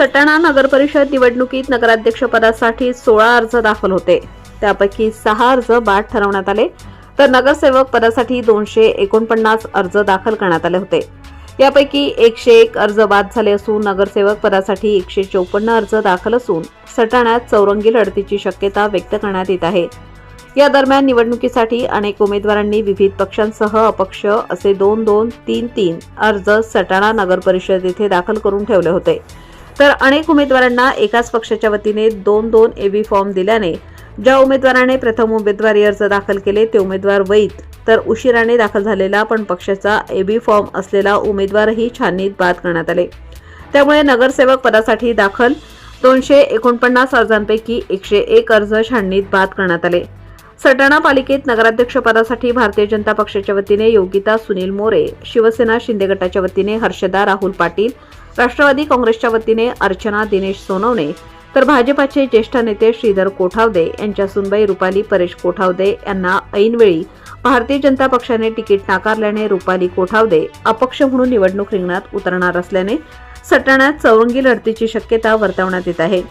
सटाणा नगर परिषद निवडणुकीत नगराध्यक्षपदासाठी सोळा अर्ज दाखल होते. त्यापैकी सहा अर्ज बाद ठरवण्यात आले. तर नगरसेवक पदासाठी दोनशे एकोणपन्नास अर्ज दाखल करण्यात आले होते. यापैकी एकशे एक अर्ज बाद झाले असून नगरसेवक पदासाठी एकशे चौपन्न अर्ज दाखल असून सटाण्यात चौरंगी लढतीची शक्यता व्यक्त करण्यात येत आहे. या दरम्यान निवडणुकीसाठी अनेक उमेदवारांनी विविध पक्षांसह अपक्ष असे दोन दोन तीन तीन अर्ज सटाणा नगर परिषद येथे दाखल करून ठेवले होते. तर अनेक उमेदवारांना एकाच पक्षाच्या वतीने दोन दोन एबी फॉर्म दिल्याने ज्या उमेदवाराने प्रथम उमेदवारी अर्ज दाखल केले ते उमेदवार वैध. तर उशिराने दाखल झालेला पण पक्षाचा एबी फॉर्म असलेला उमेदवारही छाननीत बाद करण्यात आले. त्यामुळे नगरसेवक पदासाठी दाखल दोनशे एकोणपन्नास अर्जांपैकी एकशे एक अर्ज छाननीत बाद करण्यात आले. सटाणा पालिकेत नगराध्यक्षपदासाठी भारतीय जनता पक्षाच्या वतीने योगिता सुनील मोरे शिवसेना शिंदे गटाच्या वतीने हर्षदा राहुल पाटील राष्ट्रवादी काँग्रेसच्या वतीने अर्चना दिनेश सोनवणे तर भाजपाचे ज्येष्ठ नेते श्रीधर कोठावदे यांच्या सुनबाई रुपाली परेश कोठावदे यांना ऐनवेळी भारतीय जनता पक्षाने तिकीट नाकारल्याने रुपाली कोठावदे अपक्ष म्हणून निवडणूक रिंगणात उतरणार असल्याने सटाण्यात चौरंगी लढतीची शक्यता वर्तवण्यात येत आहे.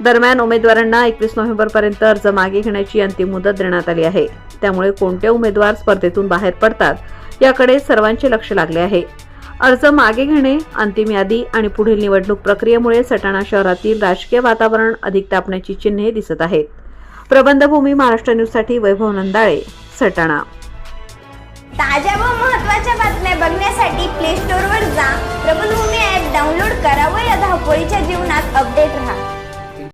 दरम्यान उमेदवारांना एकवीस नोव्हेंबरपर्यंत अर्ज मागे घेण्याची अंतिम मुदत देण्यात आली आहे. त्यामुळे कोणते उमेदवार स्पर्धेतून बाहेर पडतात याकडे सर्वांचे लक्ष लागले आहे. अर्ज मागे घेणे अंतिम यादी आणि पुढील निवडणूक प्रक्रियेमुळे सटाणा शहरातील राजकीय वातावरण अधिक तापण्याची चिन्हे दिसत आहेत. प्रबंधभूमी महाराष्ट्र न्यूजसाठी वैभव नंदाळे सटाणा. ताज्या व महत्त्वाच्या बातम्या बघण्यासाठी प्ले स्टोअरवर जा. प्रबंधभूमी ॲप डाउनलोड करा व